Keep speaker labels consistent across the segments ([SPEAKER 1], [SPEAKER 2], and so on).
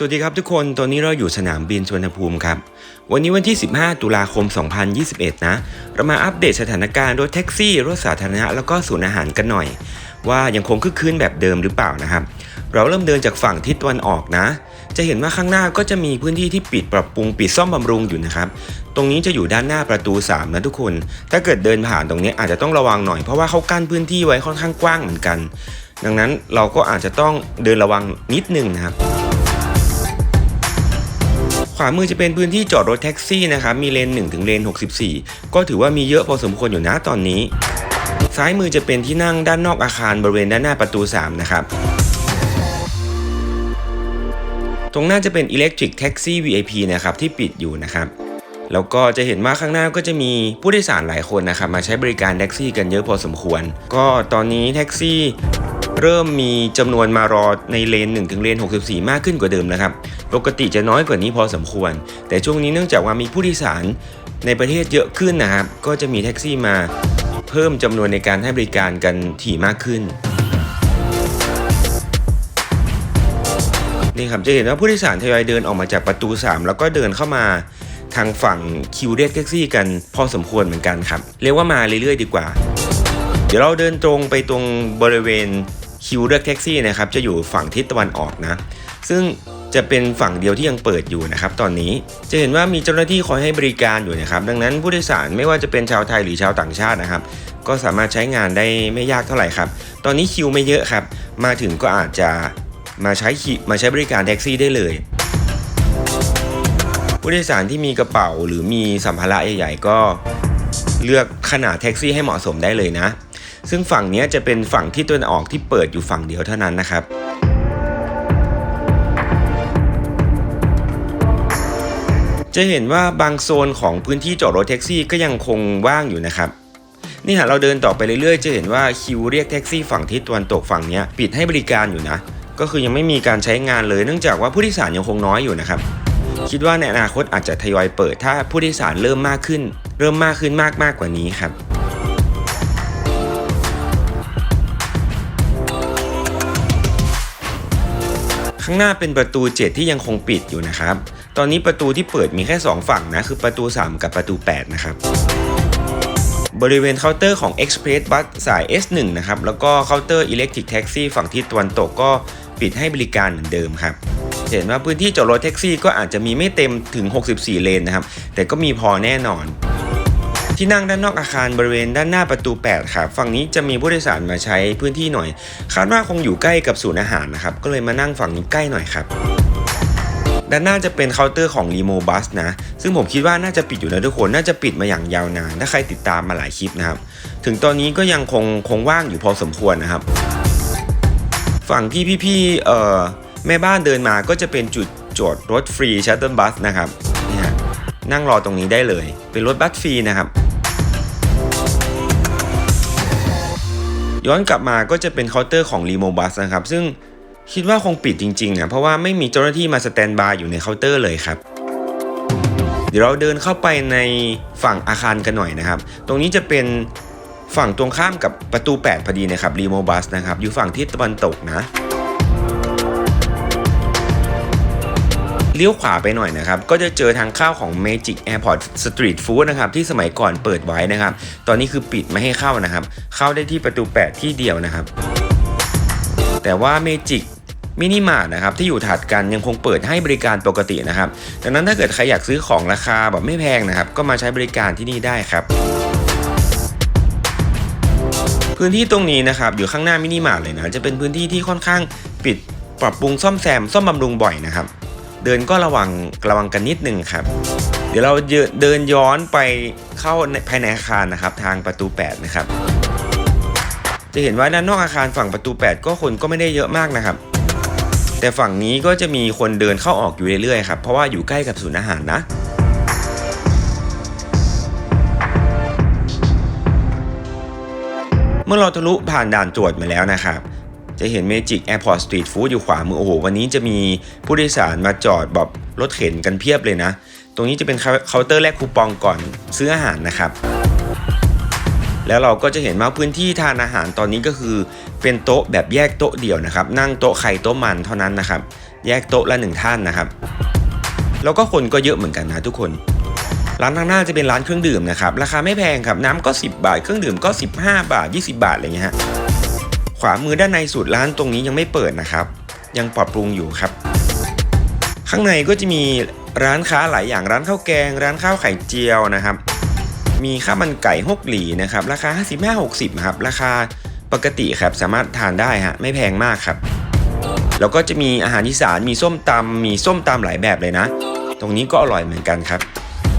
[SPEAKER 1] สวัสดีครับทุกคน ตอนนี้เราอยู่สนามบินสุวรรณภูมิครับ วันนี้วันที่ 15 ตุลาคม 2021 นะ เรามาอัปเดตสถานการณ์รถแท็กซี่ รถสาธารณะ แล้วก็ศูนย์อาหารกันหน่อย ว่ายังคงคึกคืนแบบเดิมหรือเปล่านะครับ เราเริ่มเดินจากฝั่งทิศตะวันออกนะ จะเห็นว่าข้างหน้าก็จะมีพื้นที่ที่ปิดปรับปรุงปิดซ่อมบำรุงอยู่นะครับ ตรงนี้จะอยู่ด้านหน้าประตู 3 นะทุกคน ถ้าเกิดเดินผ่านตรงนี้อาจจะต้องระวังหน่อย เพราะว่าเขากั้นพื้นที่ไว้ค่อนข้างกว้างเหมือนกัน ดังนั้นเราก็อาจจะต้องเดินระวังนิดนึงนะครับ ขวามือจะเป็นพื้นที่จอดรถแท็กซี่นะครับ มีเลน1ถึงเลน64 ก็ถือว่ามีเยอะพอสมควรอยู่นะตอนนี้ ซ้ายมือจะเป็นที่นั่งด้านนอกอาคารบริเวณด้านหน้าประตู 3 นะครับ ตรงหน้าจะเป็น Electric Taxi VIP นะครับที่ปิดอยู่นะครับ แล้วก็จะเห็นว่าข้างหน้าก็จะมีผู้โดยสารหลายคนนะครับมาใช้บริการแท็กซี่กันเยอะพอสมควร ก็ตอนนี้แท็กซี่ เริ่มมีจำนวนมารอในเลน1ถึงเลน64 มากขึ้นกว่าเดิมนะครับ ปกติจะน้อยกว่านี้พอสมควร แต่ช่วงนี้เนื่องจากว่ามีผู้โดยสารในประเทศเยอะขึ้นนะครับ ก็จะมีแท็กซี่มาเพิ่มจำนวนในการให้บริการกันถี่มากขึ้นนี่ครับจะเห็นว่าผู้โดยสารทยอยเดินออกมาจากประตู 3 แล้วก็เดินเข้ามาทางฝั่งคิวเรียกแท็กซี่กันพอสมควรเหมือนกันครับ เรียกว่ามาเรื่อยๆดีกว่า เดี๋ยวเราเดินตรงไปตรงบริเวณ คิวเลือกแท็กซี่นะครับจะอยู่ฝั่งทิศตะวันออกนะ ซึ่งจะเป็นฝั่งเดียวที่ยังเปิดอยู่นะครับตอนนี้จะเห็นว่ามีเจ้าหน้าที่คอยให้บริการอยู่นะครับ ดังนั้นผู้โดยสารไม่ว่าจะเป็นชาวไทยหรือชาวต่างชาตินะครับ ก็สามารถใช้งานได้ไม่ยากเท่าไหร่ครับ ตอนนี้คิวไม่เยอะครับ มาถึงก็อาจจะมาใช้มาใช้บริการแท็กซี่ได้เลย ผู้โดยสารที่มีกระเป๋าหรือมีสัมภาระใหญ่ ๆ ก็เลือกขนาดแท็กซี่ให้เหมาะสมได้เลยนะ ซึ่งฝั่งนี้จะเป็นฝั่งที่ตะวันออกที่เปิดอยู่ฝั่งเดียวเท่านั้นนะครับจะเห็นว่าบางโซนของพื้นที่จอดรถแท็กซี่ก็ยังคงว่างอยู่นะครับ นี่หากเราเดินต่อไปเรื่อยๆ จะเห็นว่าคิวเรียกแท็กซี่ฝั่งทิศตะวันตกฝั่งนี้ปิดให้บริการอยู่นะ ก็คือยังไม่มีการใช้งานเลยเนื่องจากว่าผู้โดยสารยังคงน้อยอยู่นะครับ คิดว่าในอนาคตอาจจะทยอยเปิดถ้าผู้โดยสารเริ่มมากขึ้น เริ่มมากขึ้นมากมากกว่านี้ครับ ข้างหน้าเป็นประตู 7 ที่ยังคงปิดอยู่นะครับ ตอนนี้ประตูที่เปิดมีแค่ 2 ฝั่งนะคือประตู 3 กับประตู 8 นะครับ บริเวณเคาน์เตอร์ของ Express Bus สาย S1 นะครับ แล้วก็เคาน์เตอร์ Electric Taxi ฝั่งทิศตะวันตกก็ปิดให้บริการเหมือนเดิมครับ เห็นว่าพื้นที่จอดรถแท็กซี่ก็อาจจะมีไม่เต็มถึง 64 เลนนะครับ แต่ก็มีพอแน่นอน ที่นั่งด้านนอกอาคารบริเวณด้านหน้าประตู 8 ครับ ฝั่งนี้จะมีผู้โดยสารมาใช้พื้นที่หน่อย คาดว่าคงอยู่ใกล้กับศูนย์อาหารนะครับ ก็เลยมานั่งฝั่งนี้ใกล้หน่อยครับ ด้านหน้าจะเป็นเคาน์เตอร์ของรีโมบัสนะ ซึ่งผมคิดว่าน่าจะปิดอยู่นะทุกคน น่าจะปิดมาอย่างยาวนาน ถ้าใครติดตามมาหลายคลิปนะครับ ถึงตอนนี้ก็ยังคงคงว่างอยู่พอสมควรนะครับ ฝั่งที่พี่ๆเอ่อแม่บ้านเดินมาก็จะเป็นจุดจอดรถฟรีชัตเติลบัสนะครับนี่ฮะนั่งรอตรงนี้ได้เลย เป็นรถบัสฟรีนะครับ ย้อนกลับมาก็จะเป็นเคาน์เตอร์ของรีโมบัสนะครับ ซึ่งคิดว่าคงปิดจริงๆนะเพราะว่าไม่มีเจ้าหน้าที่มาสแตนบายอยู่ในเคาน์เตอร์เลยครับ เดี๋ยวเราเดินเข้าไปในฝั่งอาคารกันหน่อยนะครับ ตรงนี้จะเป็นฝั่งตรงข้ามกับประตู 8 พอดีนะครับรีโมบัสนะครับ อยู่ฝั่งทิศตะวันตกนะ เลี้ยวขวาไปหน่อยนะครับ ก็จะเจอทางเข้าของ Magic Airport Street Food นะครับ ที่สมัยก่อนเปิดไว้นะครับ ตอนนี้คือปิดไม่ให้เข้านะครับ เข้าได้ที่ประตู 8 ที่เดียวนะครับ แต่ว่า Magic มินิมาร์ทนะครับที่อยู่ถัดกันยังคงเปิดให้บริการปกตินะครับดังนั้นถ้าเกิดใครอยากซื้อของราคาแบบไม่แพงนะครับ ก็มาใช้บริการที่นี่ได้ครับ พื้นที่ตรงนี้นะครับอยู่ข้างหน้ามินิมาร์ทเลยนะจะเป็นพื้นที่ที่ค่อนข้างปิดปรับปรุงซ่อมแซมซ่อมบำรุงบ่อยนะครับ เดินก็ระวังระวังกันนิดนึงครับ เดี๋ยวเราเดินย้อนไปเข้าภายในอาคารนะครับ ทางประตู 8 นะครับ จะเห็นว่าด้านนอกอาคารฝั่งประตู 8 ก็คนก็ไม่ได้เยอะมากนะครับ แต่ฝั่งนี้ก็จะมีคนเดินเข้าออกอยู่เรื่อยๆครับเพราะว่าอยู่ใกล้กับศูนย์อาหารนะเมื่อเราทะลุผ่านด่านตรวจมาแล้วนะครับ จะเห็น Magic Airport Street Food อยู่ขวามือโอ้โห วันนี้จะมีผู้โดยสารมาจอดแบบรถเข็นกันเพียบเลยนะ ตรงนี้จะเป็นเคาน์เตอร์แลกคูปองก่อนซื้ออาหารนะครับ แล้วเราก็จะเห็นว่าพื้นที่ทานอาหารตอนนี้ก็คือ เป็นโต๊ะแบบแยกโต๊ะเดี่ยวนะครับ นั่งโต๊ะใครโต๊ะมันเท่านั้นนะครับ แยกโต๊ะละหนึ่งท่านนะครับ แล้วก็คนก็เยอะเหมือนกันนะทุกคนร้านข้างหน้าจะเป็นร้านเครื่องดื่มนะครับ ราคาไม่แพงครับ น้ำก็ 10 บาท เครื่องดื่มก็ 15 บาท 20 บาทอะไรเงี้ยฮะ ขวามือด้านในสุดร้านตรงนี้ยังไม่เปิดนะครับ ยังปรับปรุงอยู่ครับ ข้างในก็จะมีร้านค้าหลายอย่างร้านข้าวแกง ร้านข้าวไข่เจียวนะครับ มีข้าวมันไก่ฮกหลีนะครับ ราคา 55-60ครับราคาปกติครับสามารถทานได้ฮะไม่แพงมากครับ แล้วก็จะมีอาหารอีสานมีส้มตำมีส้มตำหลายแบบเลยนะ ตรงนี้ก็อร่อยเหมือนกันครับ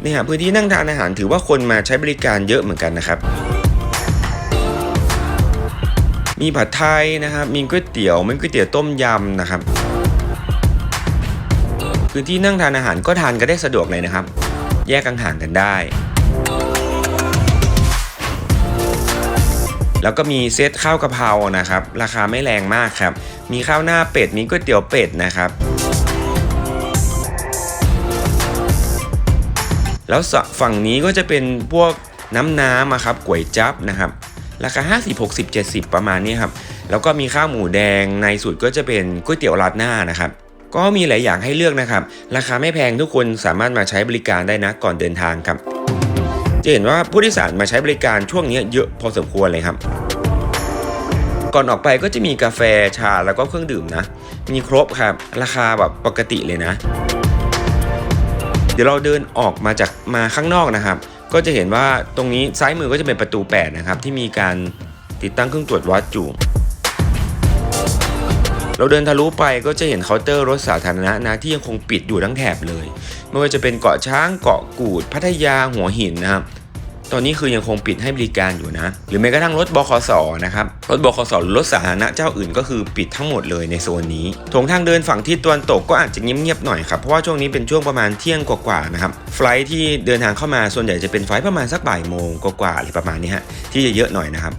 [SPEAKER 1] นี่ฮะพื้นที่นั่งทานอาหารถือว่าคนมาใช้บริการเยอะเหมือนกันนะครับ มีผัดไทยนะครับ มีก๋วยเตี๋ยวมีก๋วยเตี๋ยวต้มยำนะครับพื้นที่นั่งทานอาหารก็ทานกันได้สะดวกเลยนะครับ แยกห่างกันได้ แล้วก็มีเซตข้าวกะเพรานะครับ ราคาไม่แรงมากครับ มีข้าวหน้าเป็ด มีก๋วยเตี๋ยวเป็ดนะครับแล้วฝั่งนี้ก็จะเป็นพวกน้ำน้ำอะครับก๋วยจั๊บนะครับ ราคา 50 60 70 ประมาณนี้ครับ แล้วก็มีข้าวหมูแดงในสุดก็จะเป็นก๋วยเตี๋ยวราดหน้านะครับก็มีหลายอย่างให้เลือกนะครับ ราคาไม่แพงทุกคนสามารถมาใช้บริการได้นะก่อนเดินทางครับ จะเห็นว่าผู้โดยสารมาใช้บริการช่วงนี้เยอะพอสมควรเลยครับ ก่อนออกไปก็จะมีกาแฟชาแล้วก็เครื่องดื่มนะ มีครบครับ ราคาแบบปกติเลยนะ เดี๋ยวเราเดินออกมาจากมาข้างนอกนะครับ ก็จะเห็นว่าตรงนี้ซ้ายมือก็จะเป็นประตู 8 นะครับ ที่มีการติดตั้งเครื่องตรวจวัดอยู่ เราเดินทะลุไปก็จะเห็นเคาน์เตอร์รถสาธารณะนะที่ยังคงปิดอยู่ทั้งแถบเลย ไม่ว่าจะเป็นเกาะช้างเกาะกูด พัทยาหัวหินนะครับ ตอนนี้คือยังคงปิดให้บริการอยู่นะ หรือแม้กระทั่งรถบขสนะครับ รถบขสหรือรถสาธารณะเจ้าอื่นก็คือปิดทั้งหมดเลยในโซนนี้ถงทางเดินฝั่งที่ตะวันตกก็อาจจะเงียบๆหน่อยครับเพราะว่าช่วงนี้เป็นช่วงประมาณเที่ยงกว่าๆนะครับไฟล์ที่เดินทางเข้ามาส่วนใหญ่จะเป็นไฟล์ประมาณสักบ่ายโมงกว่าๆอะไรประมาณนี้ฮะที่จะเยอะหน่อยนะครับ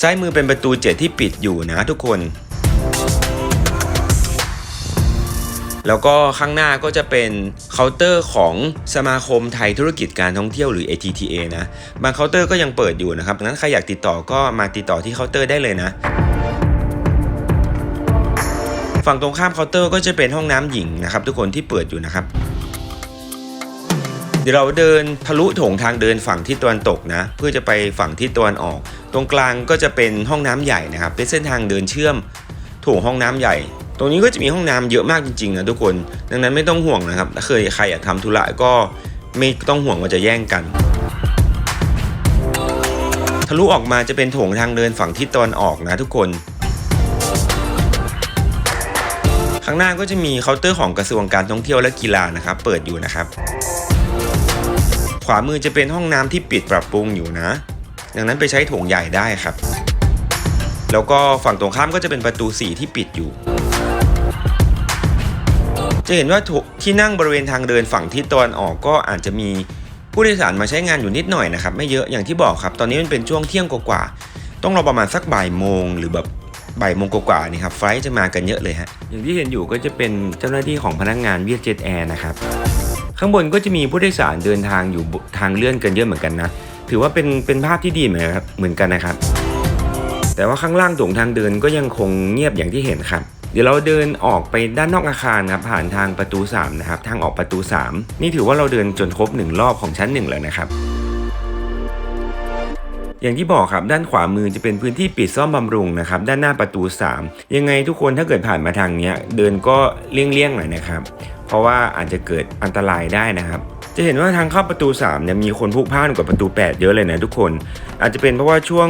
[SPEAKER 1] ซ้ายมือเป็นประตูเจ็ดที่ปิดอยู่นะทุกคน แล้วก็ข้างหน้าก็จะเป็นเคาน์เตอร์ของสมาคมไทยธุรกิจการท่องเที่ยวหรือ ATTA นะ บางเคาน์เตอร์ก็ยังเปิดอยู่นะครับดังนั้นใครอยากติดต่อก็มาติดต่อที่เคาน์เตอร์ได้เลยนะฝั่งตรงข้ามเคาน์เตอร์ก็จะเป็นห้องน้ำหญิงนะครับ ทุกคนที่เปิดอยู่นะครับ เดี๋ยวเราเดินทะลุโถงทางเดินฝั่งที่ตะวันตกนะ เพื่อจะไปฝั่งที่ตะวันออก ตรงกลางก็จะเป็นห้องน้ำใหญ่นะครับ เป็นเส้นทางเดินเชื่อมโถงห้องน้ำใหญ่ ตรงนี้ก็จะมีห้องน้ำเยอะมากจริงๆนะทุกคน ดังนั้นไม่ต้องห่วงนะครับ ถ้าเคยใครอยากทำธุระก็ไม่ต้องห่วงว่าจะแย่งกัน ทะลุออกมาจะเป็นโถงทางเดินฝั่งทิศตะวันออกนะทุกคน ข้างหน้าก็จะมีเคาน์เตอร์ของกระทรวงการท่องเที่ยวและกีฬานะครับ เปิดอยู่นะครับ ขวามือจะเป็นห้องน้ำที่ปิดปรับปรุงอยู่นะ ดังนั้นไปใช้โถงใหญ่ได้ครับแล้วก็ฝั่งตรงข้ามก็จะเป็นประตู 4 ที่ปิดอยู่ จะเห็นว่าที่นั่งบริเวณทางเดินฝั่งทิศตะวันออกก็อาจจะมีผู้โดยสารมาใช้งานอยู่นิดหน่อยนะครับ ไม่เยอะอย่างที่บอกครับ ตอนนี้มันเป็นช่วงเที่ยงกว่าๆต้องรอประมาณสักบ่ายโมงหรือแบบบ่ายโมงกว่าๆนี่ครับไฟล์จะมากันเยอะเลยฮะอย่างที่เห็นอยู่ก็จะเป็นเจ้าหน้าที่ของพนักงานเวียดเจ็ตแอร์นะครับข้างบนก็จะมีผู้โดยสารเดินทางอยู่ทางเลื่อนกันเยอะเหมือนกันนะถือว่าเป็นเป็นภาพที่ดีเหมือนกันครับเหมือนกันนะครับ แต่ว่าข้างล่างโถงทางเดินก็ยังคงเงียบอย่างที่เห็นครับ เดี๋ยวเราเดินออกไปด้านนอกอาคารครับผ่านทางประตู 3 นะครับ ทางออกประตู 3 นี่ถือว่าเราเดินจนครบ 1 รอบของชั้น 1 แล้วนะครับอย่างที่บอกครับด้านขวามือจะเป็นพื้นที่ปิดซ่อมบำรุงนะครับด้านหน้าประตู 3 ยังไงทุกคนถ้าเกิดผ่านมาทางนี้เดินก็เลี่ยงๆหน่อยนะครับ เพราะว่าอาจจะเกิดอันตรายได้นะครับ จะเห็นว่าทางเข้าประตู3เนี่ยมีคนพลุกพล่านกว่าประตู 8 เยอะเลยนะทุกคน อาจจะเป็นเพราะว่าช่วง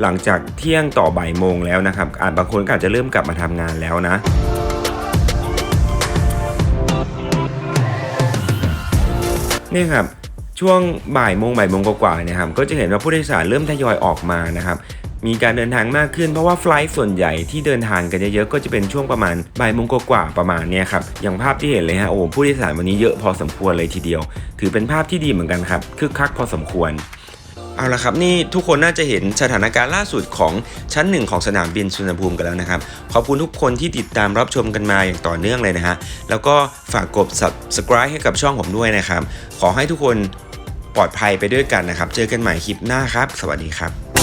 [SPEAKER 1] หลังจากเที่ยงต่อบ่ายโมงแล้วนะครับอาจบางคนก็อาจจะเริ่มกลับมาทำงานแล้วนะนี่ครับช่วงบ่ายโมงบ่ายโมงกว่าๆนะครับก็จะเห็นว่าผู้โดยสารเริ่มทยอยออกมานะครับมีการเดินทางมากขึ้นเพราะว่าไฟล์ส่วนใหญ่ที่เดินทางกันเยอะๆก็จะเป็นช่วงประมาณบ่ายโมงกว่าประมาณเนี้ยครับอย่างภาพที่เห็นเลยฮะโอ้ผู้โดยสารวันนี้เยอะพอสมควรเลยทีเดียว ถือเป็นภาพที่ดีเหมือนกันครับคึกคักพอสมควร เอาละครับนี่ทุกคนน่าจะเห็นสถานการณ์ล่าสุดของชั้นหนึ่งของสนามบินสุวรรณภูมิกันแล้วนะครับ ขอบคุณทุกคนที่ติดตามรับชมกันมาอย่างต่อเนื่องเลยนะฮะ แล้วก็ฝากกด subscribe ให้กับช่องผมด้วยนะครับ ขอให้ทุกคนปลอดภัยไปด้วยกันนะครับ เจอกันใหม่คลิปหน้าครับ สวัสดีครับ